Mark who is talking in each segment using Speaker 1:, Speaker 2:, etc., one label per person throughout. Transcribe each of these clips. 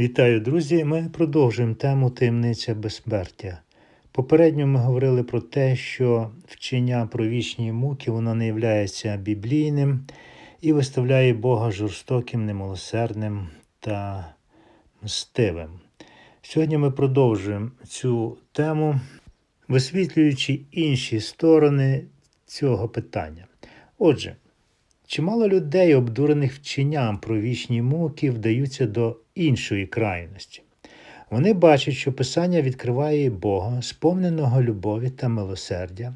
Speaker 1: Вітаю, друзі! Ми продовжуємо тему таємниця безсмертя. Попередньо ми говорили про те, що вчення про вічні муки воно не є біблійним і виставляє Бога жорстоким, немилосердним та мстивим. Сьогодні ми продовжуємо цю тему, висвітлюючи інші сторони цього питання. Отже, Чимало людей, обдурених вченням про вічні муки, вдаються до іншої крайності. Вони бачать, що Писання відкриває Бога, сповненого любові та милосердя,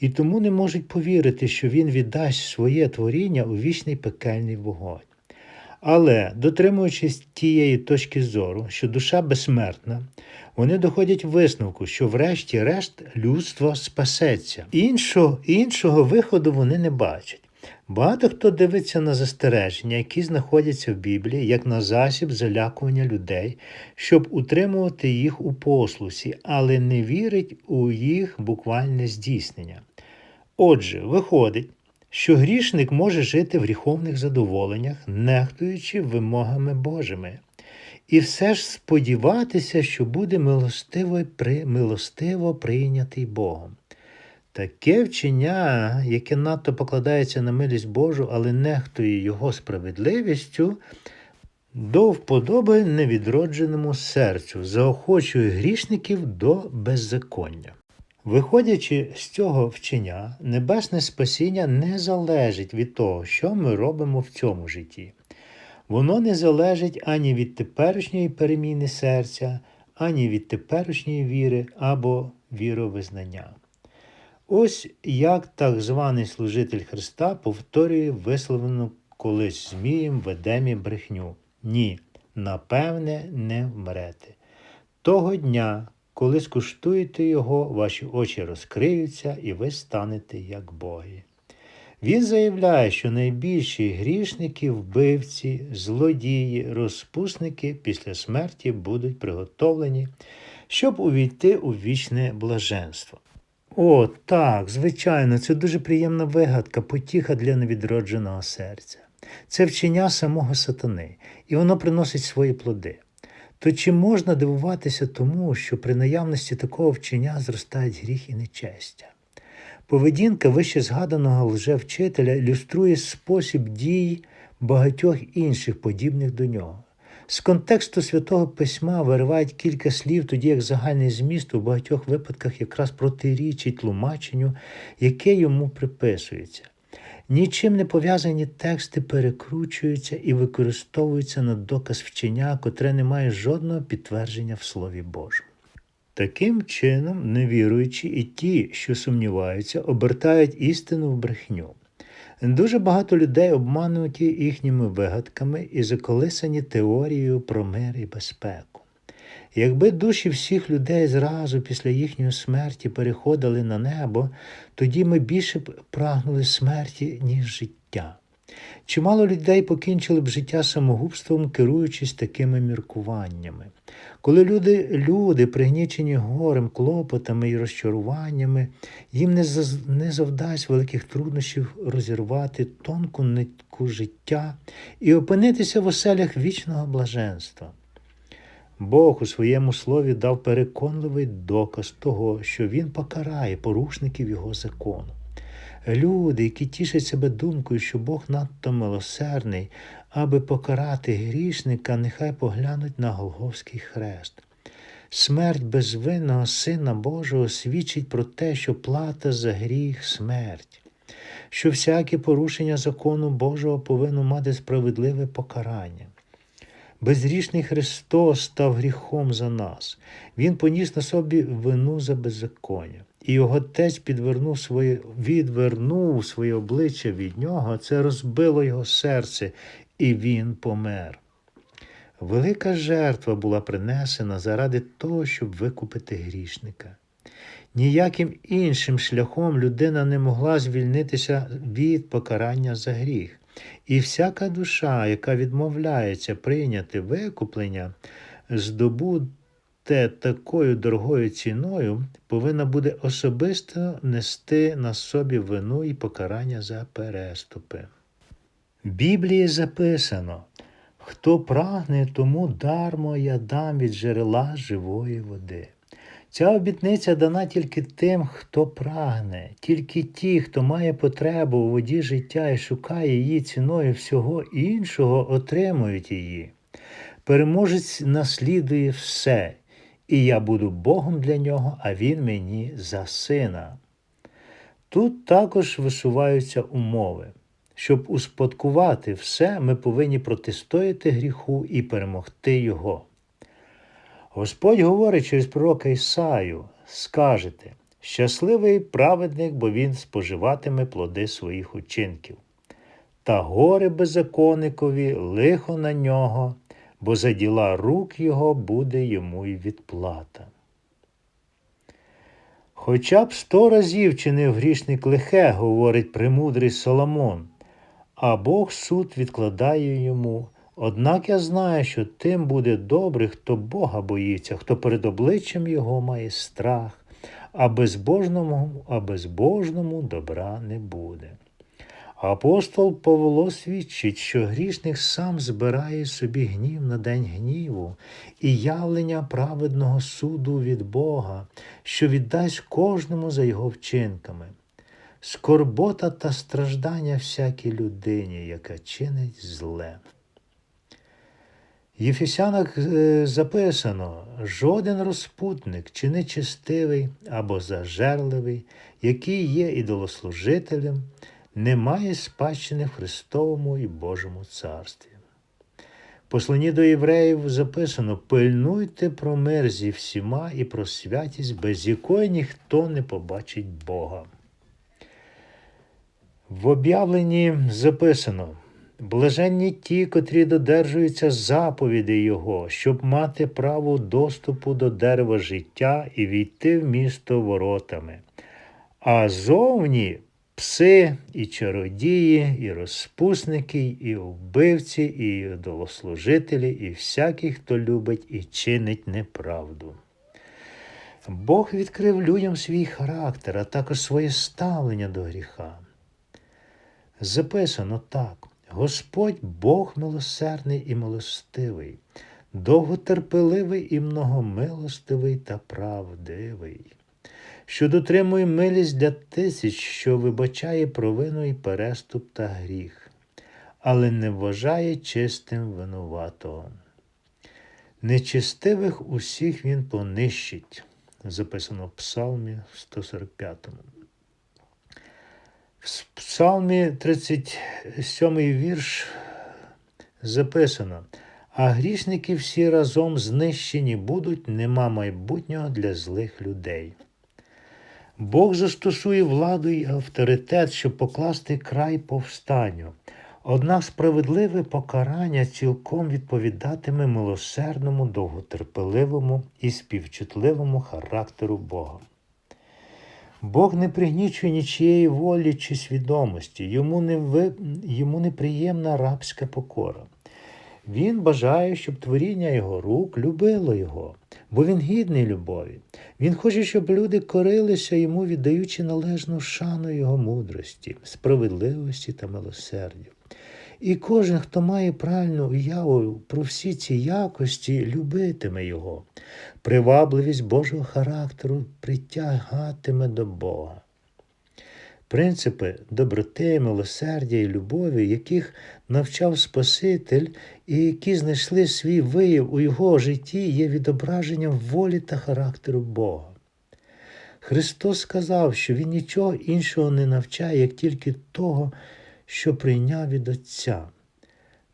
Speaker 1: і тому не можуть повірити, що Він віддасть своє творіння у вічний пекельний вогонь. Але, дотримуючись тієї точки зору, що душа безсмертна, вони доходять висновку, що врешті-решт людство спасеться. Іншого, іншого виходу вони не бачать. Багато хто дивиться на застереження, які знаходяться в Біблії, як на засіб залякування людей, щоб утримувати їх у послусі, але не вірить у їх буквальне здійснення. Отже, виходить, що грішник може жити в гріховних задоволеннях, нехтуючи вимогами Божими, і все ж сподіватися, що буде милостиво, прийнятий Богом. Таке вчення, яке надто покладається на милість Божу, але нехтує його справедливістю, до вподоби невідродженому серцю, заохочує грішників до беззаконня. Виходячи з цього вчення, небесне спасіння не залежить від того, що ми робимо в цьому житті. Воно не залежить ані від теперішньої переміни серця, ані від теперішньої віри або віровизнання. Ось як так званий служитель Христа повторює висловлену колись Змієм в Едемі брехню. Ні, напевне, не вмрете. Того дня, коли скуштуєте його, ваші очі розкриються, і ви станете як боги. Він заявляє, що найбільші грішники, вбивці, злодії, розпусники після смерті будуть приготовлені, щоб увійти у вічне блаженство. О, так, звичайно, це дуже приємна вигадка, потіха для невідродженого серця. Це вчення самого сатани, і воно приносить свої плоди. То чи можна дивуватися тому, що при наявності такого вчення зростають гріх і нечестя? Поведінка вище згаданого лжевчителя ілюструє спосіб дій багатьох інших подібних до нього. З контексту святого письма виривають кілька слів, тоді як загальний зміст у багатьох випадках якраз протирічить тлумаченню, яке йому приписується. Нічим не пов'язані тексти перекручуються і використовуються на доказ вчення, котре не має жодного підтвердження в Слові Божому. Таким чином, невіруючі і ті, що сумніваються, обертають істину в брехню. Дуже багато людей обмануті їхніми вигадками і заколисані теорією про мир і безпеку. Якби душі всіх людей зразу після їхньої смерті переходили на небо, тоді ми більше б прагнули смерті, ніж життя. Чимало людей покінчили б життя самогубством, керуючись такими міркуваннями. Коли люди, люди пригнічені горем, клопотами і розчаруваннями, їм не, не завдасть великих труднощів розірвати тонку нитку життя і опинитися в оселях вічного блаженства. Бог у своєму слові дав переконливий доказ того, що Він покарає порушників Його закону. Люди, які тішать себе думкою, що Бог надто милосердний, аби покарати грішника, нехай поглянуть на Голговський хрест. Смерть безвинного Сина Божого свідчить про те, що плата за гріх смерть, що всяке порушення закону Божого повинно мати справедливе покарання. Безрішний Христос став гріхом за нас. Він поніс на собі вину за беззаконня. І його отець підвернув своє, відвернув своє обличчя від нього, це розбило його серце, і він помер. Велика жертва була принесена заради того, щоб викупити грішника. Ніяким іншим шляхом людина не могла звільнитися від покарання за гріх. І всяка душа, яка відмовляється прийняти викуплення, здобуте такою дорогою ціною, повинна буде особисто нести на собі вину і покарання за переступи. В Біблії записано Хто прагне, тому дармо я дам від джерела живої води. Ця обітниця дана тільки тим, хто прагне, тільки ті, хто має потребу у воді життя і шукає її ціною всього іншого, отримують її. Переможець наслідує все, і я буду Богом для нього, а він мені за сина. Тут також висуваються умови. Щоб успадкувати все, ми повинні протистояти гріху і перемогти його. Господь говорить через пророка Ісаю, скажете, щасливий праведник, бо він споживатиме плоди своїх учинків. Та горе беззаконникові, лихо на нього, бо за діла рук його буде йому й відплата. Хоча б сто разів чинив грішник лихе, говорить премудрий Соломон, а Бог суд відкладає йому. Однак я знаю, що тим буде добре, хто Бога боїться, хто перед обличчям його має страх, а безбожному, а безбожному добра не буде. Апостол Павло свідчить, що грішник сам збирає собі гнів на день гніву і явлення праведного суду від Бога, що віддасть кожному за його вчинками. Скорбота та страждання всякій людині, яка чинить зле. В Єфесянах е, записано: жоден розпутник чи нечестивий або зажерливий, який є ідолослужителем, не має спадщини Христовому і Божому царстві. В Посланні до євреїв записано: пильнуйте про мир зі всіма і про святість, без якої ніхто не побачить Бога. В об'явленні записано: блаженні ті, котрі додержуються заповідей Його, щоб мати право доступу до дерева життя і війти в місто воротами. А зовні пси, і чародії, і розпусники, і вбивці, і ідолослужителі, і всякий, хто любить і чинить неправду. Бог відкрив людям свій характер, а також своє ставлення до гріха. Записано так: Господь Бог милосердний і милостивий, довготерпеливий і многомилостивий та правдивий, що дотримує милість для тисяч, що вибачає провину і переступ та гріх, але не вважає чистим винуватого. Нечистивих усіх він понищить, записано в Псалмі 145. В Псалмі 37 вірш записано, а грішники всі разом знищені будуть, нема майбутнього для злих людей. Бог застосує владу і авторитет, щоб покласти край повстанню. Однак справедливе покарання цілком відповідатиме милосердному, довготерпеливому і співчутливому характеру Бога. Бог не пригнічує нічієї волі чи свідомості, йому не ви... йому неприємна рабська покора. Він бажає, щоб творіння його рук любило його, бо він гідний любові. Він хоче, щоб люди корилися йому, віддаючи належну шану його мудрості, справедливості та милосердю. І кожен, хто має правильну уяву про всі ці якості, любитиме його. Привабливість Божого характеру притягатиме до Бога. Принципи доброти, милосердя і любові, яких навчав Спаситель і які знайшли свій вияв у його житті, є відображенням волі та характеру Бога. Христос сказав, що Він нічого іншого не навчає, як тільки того, що прийняв від Отця.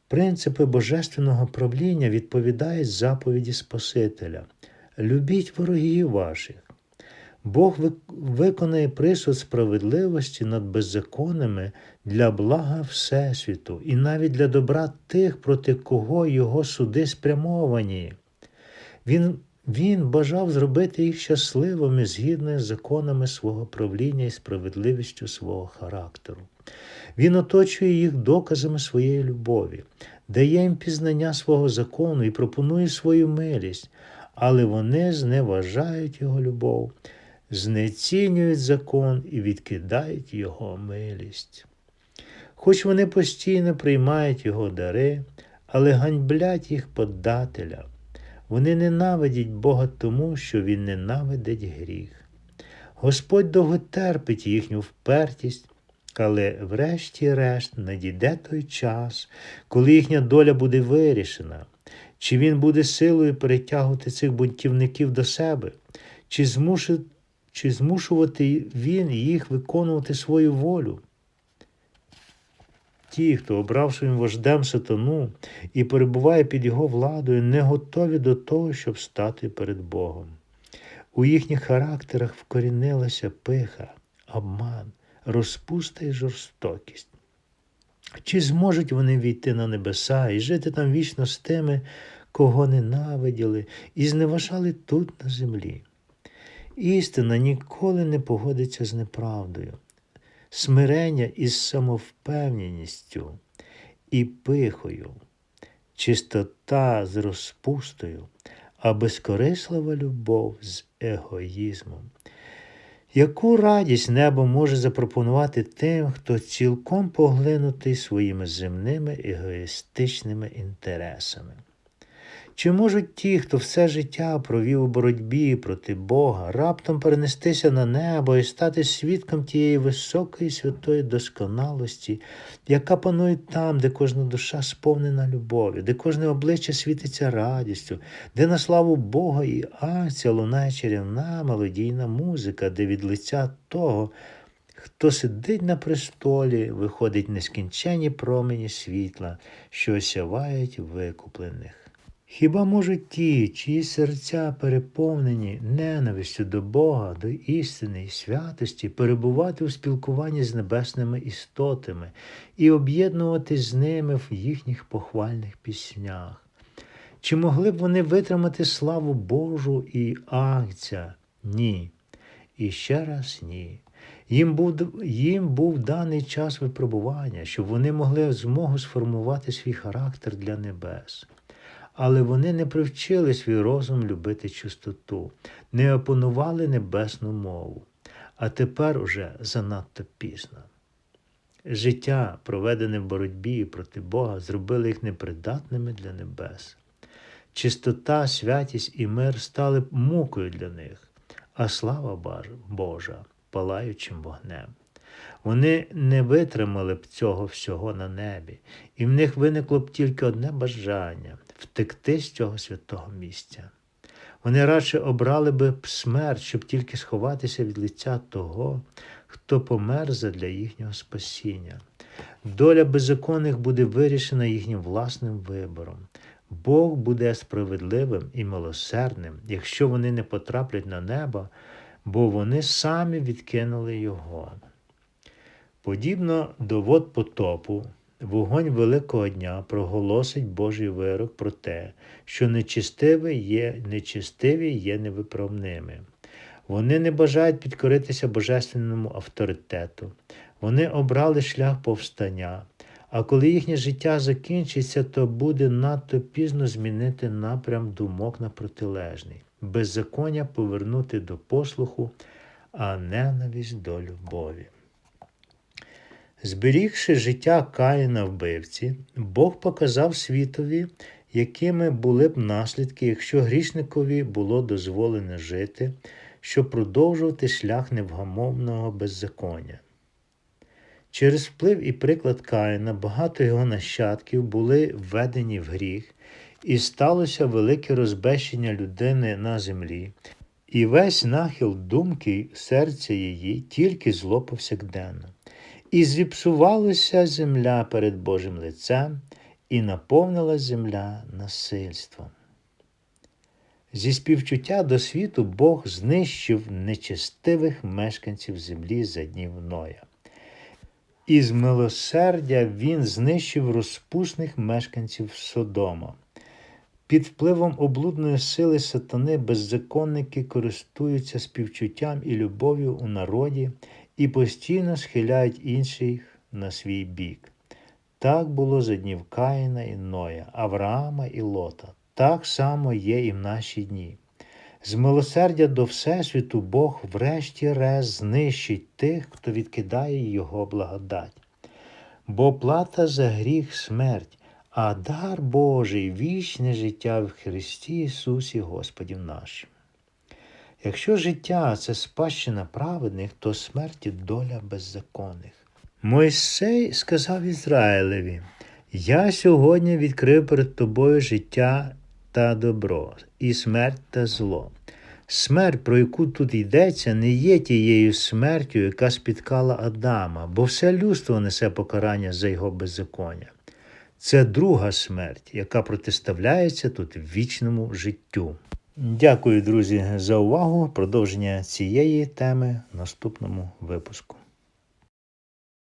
Speaker 1: Принципи божественного правління відповідають заповіді Спасителя. Любіть ворогів ваших. Бог виконає присуд справедливості над беззаконними для блага Всесвіту і навіть для добра тих, проти кого його суди спрямовані. Він він бажав зробити їх щасливими згідно з законами свого правління і справедливістю свого характеру. Він оточує їх доказами своєї любові, дає їм пізнання свого закону і пропонує свою милість, але вони зневажають його любов, знецінюють закон і відкидають його милість. Хоч вони постійно приймають його дари, але ганьблять їх подателя. Вони ненавидять Бога тому, що Він ненавидить гріх. Господь довго терпить їхню впертість, але врешті-решт надійде той час, коли їхня доля буде вирішена. Чи він буде силою перетягувати цих бунтівників до себе, чи, змуши, чи змушувати він їх виконувати свою волю? Ті, хто обрав своїм вождем сатану і перебуває під його владою, не готові до того, щоб стати перед Богом. У їхніх характерах вкорінилася пиха, обман, розпуста і жорстокість. Чи зможуть вони війти на небеса і жити там вічно з тими, кого ненавиділи і зневажали тут на землі? Істина ніколи не погодиться з неправдою. Смирення із самовпевненістю і пихою, чистота з розпустою, а безкорислива любов з егоїзмом. Яку радість небо може запропонувати тим, хто цілком поглинутий своїми земними егоїстичними інтересами? Чи можуть ті, хто все життя провів у боротьбі проти Бога, раптом перенестися на небо і стати свідком тієї високої святої досконалості, яка панує там, де кожна душа сповнена любов'ю, де кожне обличчя світиться радістю, де на славу Бога і акція лунає чарівна мелодійна музика, де від лиця того, хто сидить на престолі, виходить нескінченні промені світла, що осявають викуплених. Хіба можуть ті, чиї серця переповнені ненавистю до Бога, до істини і святості, перебувати у спілкуванні з небесними істотами і об'єднуватись з ними в їхніх похвальних піснях? Чи могли б вони витримати славу Божу і акція? Ні. І ще раз ні. Їм був, їм був даний час випробування, щоб вони могли змогу сформувати свій характер для небес але вони не привчили свій розум любити чистоту, не опанували небесну мову, а тепер уже занадто пізно. Життя, проведене в боротьбі проти Бога, зробили їх непридатними для небес. Чистота, святість і мир стали мукою для них, а слава Божа палаючим вогнем. Вони не витримали б цього всього на небі, і в них виникло б тільки одне бажання втекти з цього святого місця. Вони радше обрали би смерть, щоб тільки сховатися від лиця того, хто помер задля їхнього спасіння. Доля беззаконних буде вирішена їхнім власним вибором. Бог буде справедливим і милосердним, якщо вони не потраплять на небо, бо вони самі відкинули його. Подібно до вод потопу, Вогонь Великого дня проголосить Божий вирок про те, що нечистиві є, нечистиві є невиправними. Вони не бажають підкоритися божественному авторитету, вони обрали шлях повстання, а коли їхнє життя закінчиться, то буде надто пізно змінити напрям думок на протилежний, беззаконня повернути до послуху, а ненависть до любові. Зберігши життя Каїна вбивці, Бог показав світові, якими були б наслідки, якщо грішникові було дозволено жити, щоб продовжувати шлях невгамовного беззаконня. Через вплив і приклад Каїна багато його нащадків були введені в гріх, і сталося велике розбещення людини на землі, і весь нахил думки серця її тільки зло повсякденно. І зіпсувалася земля перед Божим лицем, і наповнила земля насильством. Зі співчуття до світу Бог знищив нечестивих мешканців землі за днів Ноя. Із милосердя він знищив розпусних мешканців Содома. Під впливом облудної сили сатани беззаконники користуються співчуттям і любов'ю у народі і постійно схиляють інших на свій бік. Так було за днів Каїна і Ноя, Авраама і Лота. Так само є і в наші дні. З милосердя до Всесвіту Бог врешті-решт знищить тих, хто відкидає Його благодать. Бо плата за гріх смерть, а дар Божий вічне життя в Христі Ісусі Господів нашим. Якщо життя це спадщина праведних, то смерті доля беззаконних. Мойсей сказав Ізраїлеві: Я сьогодні відкрив перед тобою життя та добро, і смерть та зло. Смерть, про яку тут йдеться, не є тією смертю, яка спіткала Адама, бо все людство несе покарання за його беззаконня. Це друга смерть, яка протиставляється тут вічному життю. Дякую, друзі, за увагу. Продовження цієї теми в наступному випуску.